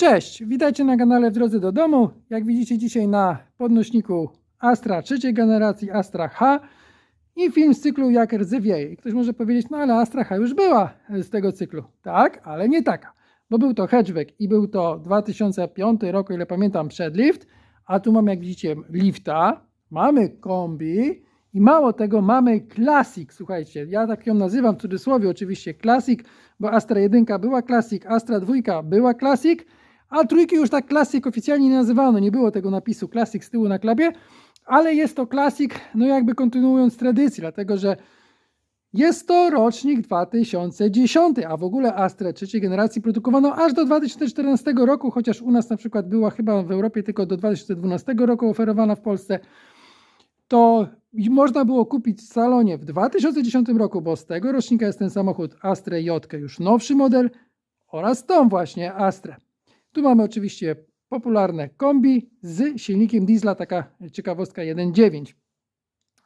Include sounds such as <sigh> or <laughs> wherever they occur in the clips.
Cześć, witajcie na kanale W drodze do domu. Jak widzicie dzisiaj na podnośniku Astra trzeciej generacji Astra H i film z cyklu Jak rdzewieje. Ktoś może powiedzieć, no ale Astra H już była z tego cyklu. Tak, ale nie taka, bo był to hatchback i był to 2005 rok, o ile pamiętam, przedlift, a tu mamy, jak widzicie, lifta, mamy kombi i mało tego, mamy Classic, słuchajcie, ja tak ją nazywam w cudzysłowie oczywiście Classic, bo Astra 1 była Classic, Astra 2 była Classic, a trójki już tak Classic oficjalnie nie nazywano, nie było tego napisu Classic z tyłu na klapie, ale jest to Classic, no jakby kontynuując tradycję, dlatego że jest to rocznik 2010, a w ogóle Astra trzeciej generacji produkowano aż do 2014 roku, chociaż u nas na przykład była chyba w Europie tylko do 2012 roku oferowana w Polsce. To można było kupić w salonie w 2010 roku, bo z tego rocznika jest ten samochód Astra J, już nowszy model oraz tą właśnie Astrę. Tu mamy oczywiście popularne kombi z silnikiem diesla, taka ciekawostka 1.9.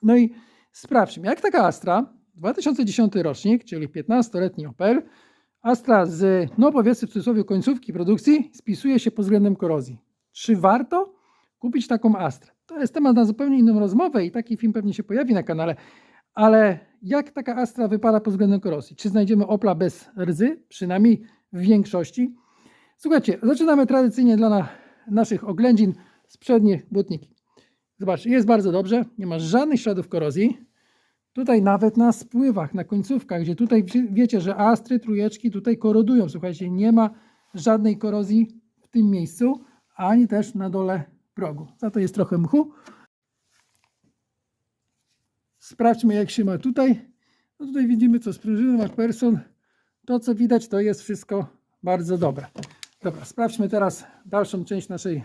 No i sprawdźmy, jak taka Astra, 2010 rocznik, czyli 15-letni Opel, Astra z, no powiedzmy w cudzysłowie, końcówki produkcji, spisuje się pod względem korozji. Czy warto kupić taką Astrę? To jest temat na zupełnie inną rozmowę i taki film pewnie się pojawi na kanale, ale jak taka Astra wypada pod względem korozji? Czy znajdziemy Opla bez rdzy? Przynajmniej w większości. Słuchajcie, zaczynamy tradycyjnie dla na, naszych oględzin z przednich błotniki. Zobaczcie, jest bardzo dobrze, nie ma żadnych śladów korozji. Tutaj nawet na spływach, na końcówkach, gdzie tutaj wie- wiecie, że astry, trójeczki tutaj korodują. Słuchajcie, nie ma żadnej korozji w tym miejscu, ani też na dole progu. Za to jest trochę mchu. Sprawdźmy, jak się ma tutaj. No tutaj widzimy, co sprężyny, MacPherson. To, co widać, to jest wszystko bardzo dobre. Dobra, sprawdźmy teraz dalszą część naszej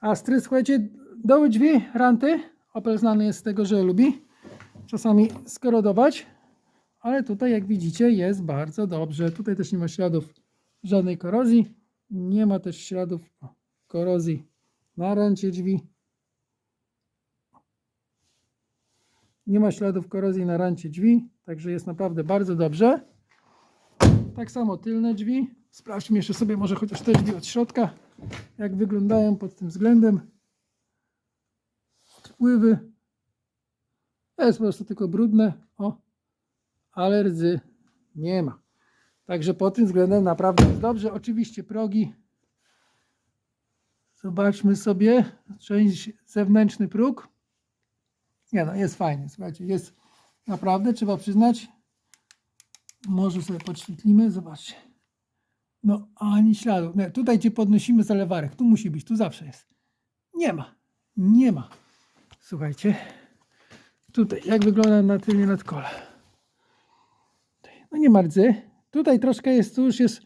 Astry. Słuchajcie, doły drzwi, ranty. Opel znany jest z tego, że lubi czasami skorodować, ale tutaj, jak widzicie, jest bardzo dobrze. Tutaj też nie ma śladów żadnej korozji. Nie ma też śladów korozji na rancie drzwi. Nie ma śladów korozji na rancie drzwi, także jest naprawdę bardzo dobrze. Tak samo tylne drzwi. Sprawdźmy jeszcze sobie może chociaż te drzwi od środka, jak wyglądają pod tym względem. Odpływy. To jest po prostu tylko brudne. O, ale rdzy nie ma. Także pod tym względem naprawdę jest dobrze. Oczywiście progi. Zobaczmy sobie. Część zewnętrzny próg. Nie no, jest fajnie. Słuchajcie, jest naprawdę, trzeba przyznać. Może sobie podświetlimy. Zobaczcie. No, ani śladu. Nie, tutaj gdzie podnosimy zalewarek. Tu musi być, tu zawsze jest. Nie ma. Nie ma. Słuchajcie. Tutaj, jak wygląda na tylnie nadkole. No nie ma rdzy. Tutaj troszkę jest, tu już jest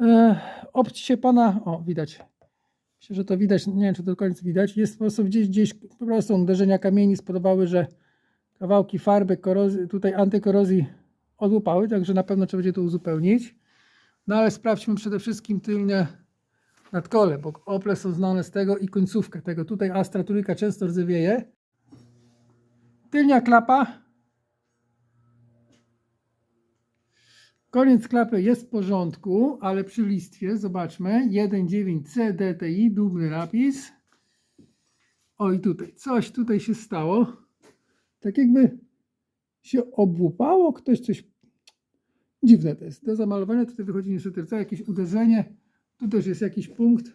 e, obcie pana, o widać. Myślę, że to widać, nie wiem czy to do końca widać. Jest po prostu gdzieś, gdzieś po prostu uderzenia kamieni spowodowały, że kawałki farby korozji, tutaj antykorozji odłupały, także na pewno trzeba będzie to uzupełnić. No ale sprawdźmy przede wszystkim tylnie nadkole, bo Ople są znane z tego i końcówkę tego. Tutaj Astra trójka często rdzewieje. Tylnia klapa. Koniec klapy jest w porządku, ale przy listwie zobaczmy 1.9C DTI, dubny napis. O i tutaj, coś tutaj się stało. Tak jakby się obłupało, ktoś coś... Dziwne to jest. Do zamalowania tutaj wychodzi niestety co, jakieś uderzenie. Tu też jest jakiś punkt.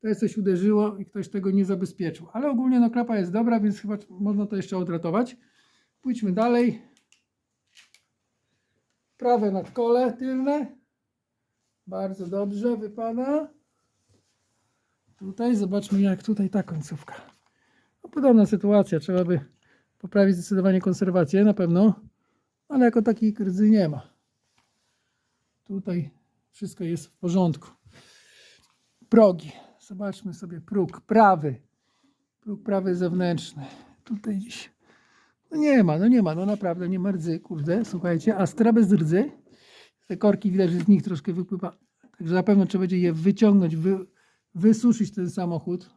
To jest coś uderzyło i ktoś tego nie zabezpieczył. Ale ogólnie no klapa jest dobra, więc chyba można to jeszcze odratować. Pójdźmy dalej. Prawe nadkole tylne. Bardzo dobrze wypada. Tutaj zobaczmy jak tutaj ta końcówka. No, podobna sytuacja. Trzeba by poprawić zdecydowanie konserwację na pewno. Ale jako takiej rdzy nie ma. Tutaj wszystko jest w porządku. Progi. Zobaczmy sobie próg prawy. Próg prawy zewnętrzny. Tutaj gdzieś. No nie ma, no nie ma, no naprawdę nie ma rdzy, kurde. Słuchajcie, Astra bez rdzy. Te korki widać, że z nich troszkę wypływa. Także na pewno trzeba będzie je wyciągnąć, wy, wysuszyć ten samochód.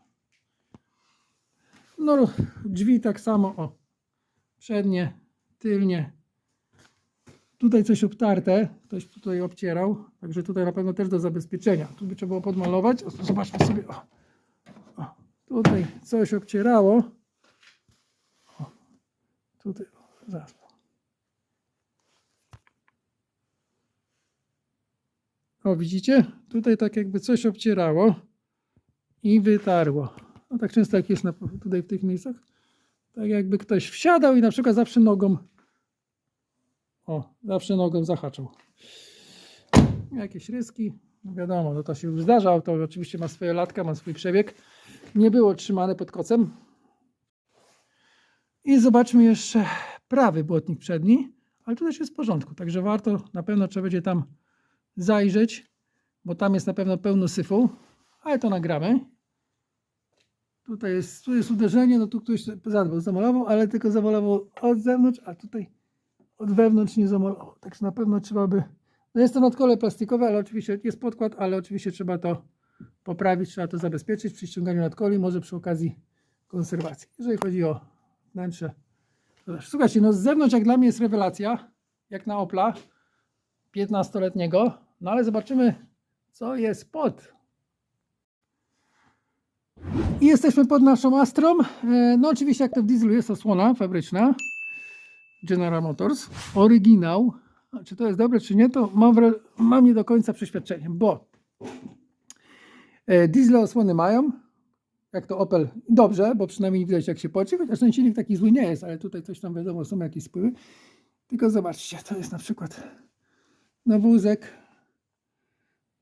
No drzwi tak samo, o. Przednie, tylnie. Tutaj coś obtarte, ktoś tutaj obcierał, także tutaj na pewno też do zabezpieczenia. Tu by trzeba było podmalować. O, zobaczmy sobie. O, tutaj coś obcierało. O, tutaj, o, zaraz. O, widzicie? Tutaj tak jakby coś obcierało i wytarło. No tak często jak jest na, tutaj w tych miejscach. Tak jakby ktoś wsiadał i na przykład zawsze nogą o, zawsze nogą zahaczał. Jakieś ryski, no wiadomo, no to się już zdarza, to oczywiście ma swoje latka, ma swój przebieg. Nie było trzymane pod kocem. I zobaczmy jeszcze prawy błotnik przedni, ale tu też jest w porządku, także warto, na pewno trzeba będzie tam zajrzeć, bo tam jest na pewno pełno syfu, ale to nagramy. Tutaj jest, tu jest uderzenie, no tu ktoś zadbał, zamalował, ale tylko zamalował od zewnątrz, a tutaj od wewnątrz nie zamalował. Także na pewno trzeba by. No jest to nadkole plastikowe, ale oczywiście jest podkład, ale oczywiście trzeba to poprawić, trzeba to zabezpieczyć przy ściąganiu nadkoli, może przy okazji konserwacji. Jeżeli chodzi o wnętrze. Słuchajcie, no z zewnątrz jak dla mnie jest rewelacja, jak na Opla 15-letniego, no ale zobaczymy, co jest pod. I jesteśmy pod naszą Astrą. E, No oczywiście jak to w dieslu jest osłona fabryczna. General Motors. Oryginał. Czy to jest dobre, czy nie, to mam, mam nie do końca przeświadczenie, bo e, diesle osłony mają, jak to Opel, dobrze, bo przynajmniej widać jak się poci, chociaż ten silnik taki zły nie jest, ale tutaj coś tam wiadomo, są jakieś spływy. Tylko zobaczcie, to jest na przykład no wózek.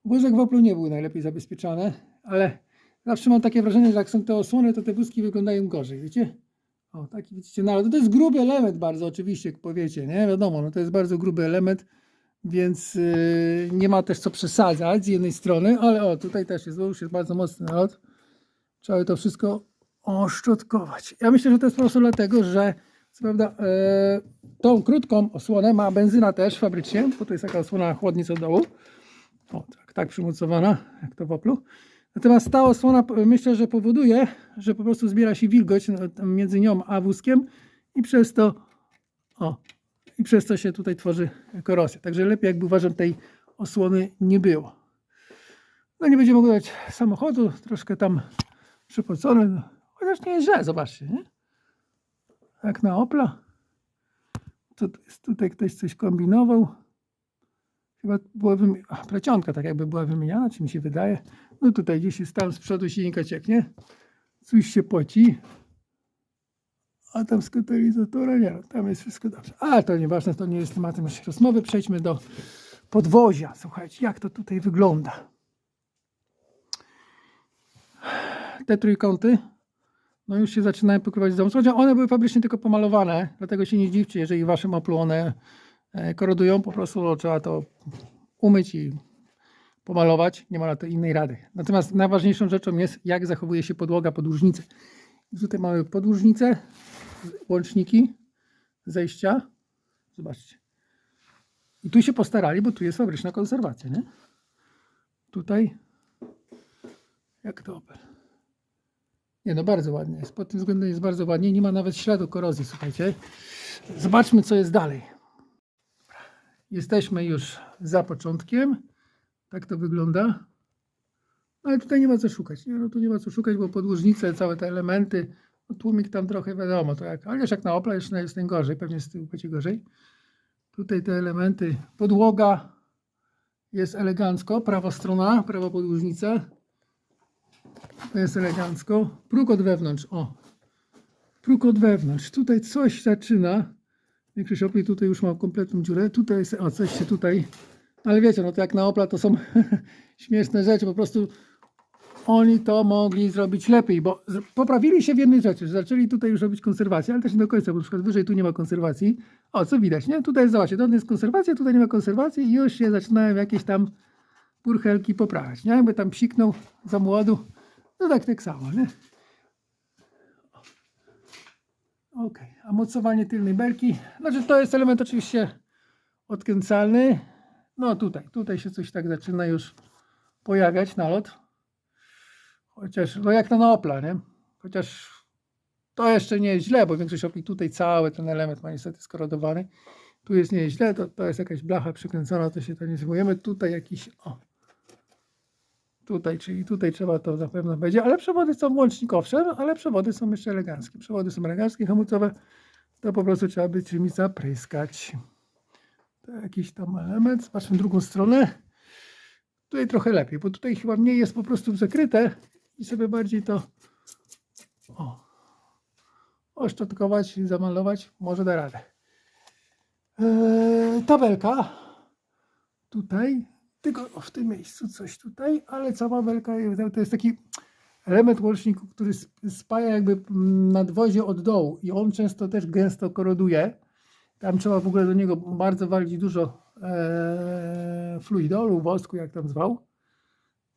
Wózek w Oplu nie był najlepiej zabezpieczony, ale zawsze mam takie wrażenie, że jak są te osłony, to te wózki wyglądają gorzej, wiecie? O, taki widzicie, no ale to jest gruby element bardzo oczywiście, jak powiecie, nie? Wiadomo, no to jest bardzo gruby element, więc yy, nie ma też co przesadzać z jednej strony, ale o, tutaj też jest, już jest bardzo mocny nalot. Trzeba to wszystko oszczotkować. Ja myślę, że to jest po prostu dlatego, że co prawda e, tą krótką osłonę ma benzyna też fabrycznie, bo to jest taka osłona chłodnic od dołu. O, tak, tak przymocowana, jak to w Oplu. Natomiast ta osłona myślę, że powoduje, że po prostu zbiera się wilgoć między nią a wózkiem i przez to o, i przez to się tutaj tworzy korozja. Także lepiej jakby uważam tej osłony nie było. No nie będzie mogło dać samochodu, troszkę tam przypocony, no, chociaż nie jest źle, zobaczcie, nie? Jak na Opla. To jest tutaj ktoś coś kombinował. Chyba była plecionka tak jakby była wymieniana, czy mi się wydaje. No tutaj gdzieś jest tam z przodu silnika cieknie. Coś się poci. A tam z katalizatora nie, tam jest wszystko dobrze. A to nieważne, to nie jest tematem naszej rozmowy. Przejdźmy do podwozia. Słuchajcie, jak to tutaj wygląda. Te trójkąty, no już się zaczynają pokrywać z domu. One były fabrycznie tylko pomalowane, dlatego się nie dziwcie, jeżeli w waszym Oplu one korodują, po prostu no, trzeba to umyć i pomalować. Nie ma na to innej rady. Natomiast najważniejszą rzeczą jest, jak zachowuje się podłoga podłużnicy. I tutaj mamy podłużnicę, łączniki, zejścia. Zobaczcie. I tu się postarali, bo tu jest fabryczna konserwacja, nie? Tutaj jak to Opel. Nie no, bardzo ładnie jest. Pod tym względem jest bardzo ładnie. Nie ma nawet śladu korozji, słuchajcie. Zobaczmy, co jest dalej. Jesteśmy już za początkiem. Tak to wygląda. No, Ale tutaj nie ma co szukać. Nie, no tu nie ma co szukać, bo podłużnice, całe te elementy, no tłumik tam trochę wiadomo, to jak, ale jak na Opla jeszcze jest najgorzej, pewnie z tyłu będzie gorzej. Tutaj te elementy, podłoga jest elegancko, prawa strona, prawa podłużnica. To jest elegancko. Próg od wewnątrz, o. Próg od wewnątrz. Tutaj coś zaczyna. Opli tutaj już ma kompletną dziurę. Tutaj jest, o, coś się tutaj... Ale wiecie, no to jak na Opla to są <laughs> śmieszne rzeczy. Po prostu oni to mogli zrobić lepiej, bo poprawili się w jednej rzeczy, że zaczęli tutaj już robić konserwację, ale też nie do końca, bo na przykład wyżej tu nie ma konserwacji. O, co widać, nie? Tutaj jest, zobaczcie, to jest konserwacja, tutaj nie ma konserwacji i już się zaczynają jakieś tam purchelki poprawiać, nie? Jakby tam psiknął za młodu, no tak, tak samo, nie? Ok, a mocowanie tylnej belki, znaczy to jest element oczywiście odkręcalny, no tutaj, tutaj się coś tak zaczyna już pojawiać, nalot. Chociaż, no jak to na Opla, nie? Chociaż to jeszcze nie jest źle, bo większość Opli tutaj cały ten element ma niestety skorodowany. Tu jest nieźle, to, to jest jakaś blacha przykręcona, to się to nie zajmujemy. Tutaj jakiś, o, tutaj, czyli tutaj trzeba to na pewno będzie, ale przewody są łącznik owszem, ale przewody są jeszcze eleganckie. Przewody są eleganckie, hamulcowe, to po prostu trzeba by czymś zapryskać. To jakiś tam element, zobaczmy drugą stronę. Tutaj trochę lepiej, bo tutaj chyba mniej jest po prostu zakryte i sobie bardziej to o, oszczotkować, zamalować, może da radę. Eee, tabelka tutaj, tylko w tym miejscu coś tutaj, ale cała belka to jest taki element łączniku, który sp- spaja jakby mm, nadwozie od dołu i on często też gęsto koroduje. Tam trzeba w ogóle do niego bardzo walić dużo e, fluidolu, wosku, jak tam zwał.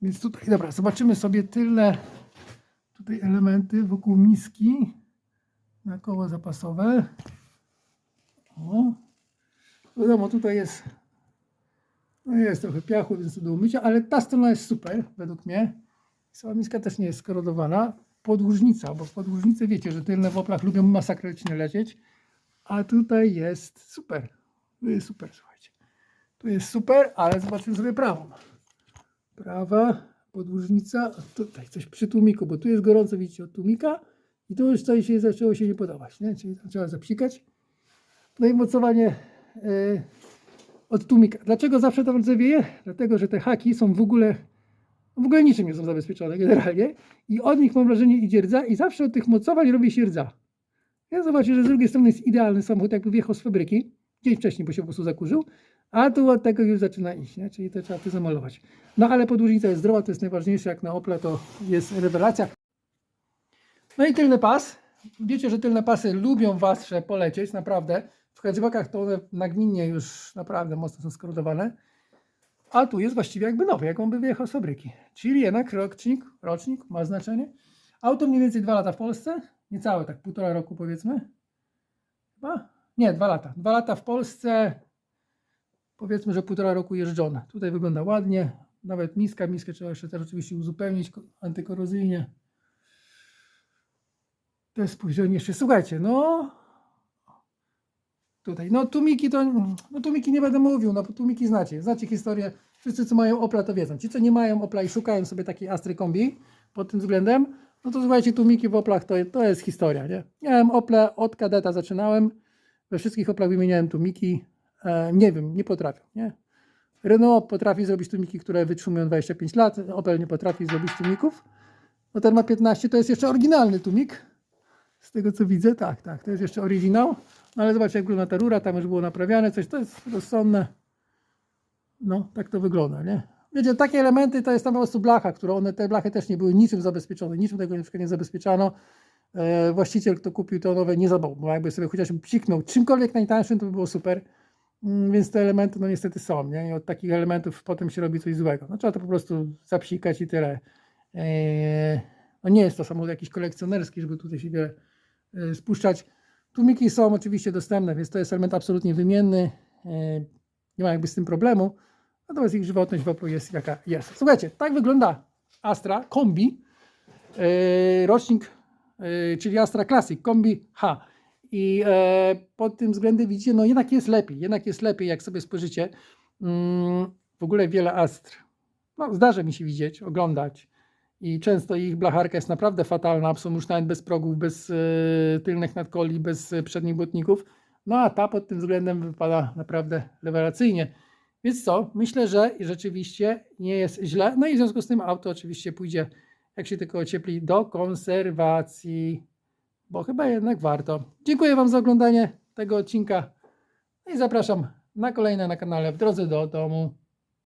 Więc tutaj, dobra, zobaczymy sobie tylne tutaj elementy wokół miski na koło zapasowe. O. Wiadomo, tutaj jest no jest trochę piachu, więc to do umycia, ale ta strona jest super, według mnie. Sama miska też nie jest skorodowana. Podłużnica, bo podłużnice wiecie, że tylne w oplach lubią masakrycznie lecieć. A tutaj jest super. Tu jest super, słuchajcie. Tu jest super, ale zobaczmy sobie prawą. Prawa, podłużnica, tutaj coś przy tłumiku, bo tu jest gorąco, widzicie, od tłumika i tu już coś się zaczęło się nie podobać, nie? czyli trzeba zapsikać. No i mocowanie yy, od tłumika. Dlaczego zawsze to wieje? Dlatego, że te haki są w ogóle, w ogóle niczym nie są zabezpieczone generalnie i od nich mam wrażenie idzie rdza i zawsze od tych mocowań robi się rdza. Ja zobaczę, że z drugiej strony jest idealny samochód, jakby wjechał z fabryki, dzień wcześniej, bo się po prostu zakurzył, a tu od tego już zaczyna iść, nie? czyli to trzeba tu zamalować. No ale podłużnica jest zdrowa, to jest najważniejsze, jak na Opla to jest rewelacja. No i tylny pas. Wiecie, że tylne pasy lubią wasze polecieć, naprawdę. W hatchbackach to one nagminnie już naprawdę mocno są skorodowane. A tu jest właściwie jakby nowy, jak on by wyjechał z fabryki. Czyli jednak rocznik, rocznik ma znaczenie. Auto mniej więcej dwa lata w Polsce. Niecałe, tak półtora roku powiedzmy. Chyba? Nie, dwa lata. Dwa lata w Polsce. Powiedzmy, że półtora roku jeżdżone. Tutaj wygląda ładnie. Nawet miska. Miskę trzeba jeszcze też oczywiście uzupełnić ko- antykorozyjnie. To jest spojrzenie jeszcze. Słuchajcie, no tutaj. No tłumiki to, no tłumiki nie będę mówił, no bo tłumiki znacie, znacie historię. Wszyscy co mają Opla to wiedzą. Ci co nie mają Opla i szukają sobie takiej Astry kombi pod tym względem, no to słuchajcie, tłumiki w Oplach to, to jest historia, nie? Miałem Ople od kadeta zaczynałem, we wszystkich Oplach wymieniałem tłumiki, e, nie wiem, nie potrafią, nie? Renault potrafi zrobić tłumiki, które wytrzymują 25 lat, Opel nie potrafi zrobić tłumików. No ten ma 15, to jest jeszcze oryginalny tłumik, z tego co widzę, tak, tak, to jest jeszcze oryginał. Ale zobaczcie, jak wygląda ta rura, tam już było naprawiane, coś, to jest rozsądne. No, tak to wygląda, nie? Wiecie, takie elementy to jest tam po prostu blacha, które one, te blachy też nie były niczym zabezpieczone, niczym tego na przykład nie zabezpieczano. E, właściciel, kto kupił to nowe, nie zadbał, bo jakby sobie chociaż psiknął czymkolwiek najtańszym, to by było super. Mm, Więc te elementy, no niestety są, nie? I od takich elementów potem się robi coś złego. No trzeba to po prostu zapsikać i tyle. E, no nie jest to samochód jakiś kolekcjonerski, żeby tutaj się wiele e, spuszczać. Tłumiki są oczywiście dostępne, więc to jest element absolutnie wymienny. E, Nie ma jakby z tym problemu. Natomiast ich żywotność w Oplu jest jaka jest. Słuchajcie, tak wygląda Astra Kombi. e, Rocznik, e, czyli Astra Classic Kombi H. I pod tym względem widzicie, no jednak jest lepiej. Jednak jest lepiej, jak sobie spojrzycie. Mm, W ogóle wiele Astr. No, zdarza mi się widzieć, oglądać. I często ich blacharka jest naprawdę fatalna, są już nawet bez progów, bez e, tylnych nadkoli, bez e, przednich błotników. No a ta pod tym względem wypada naprawdę rewelacyjnie. Więc co? Myślę, że rzeczywiście nie jest źle. No i w związku z tym auto oczywiście pójdzie, jak się tylko ociepli, do konserwacji, bo chyba jednak warto. Dziękuję Wam za oglądanie tego odcinka No i zapraszam na kolejne na kanale w drodze do domu.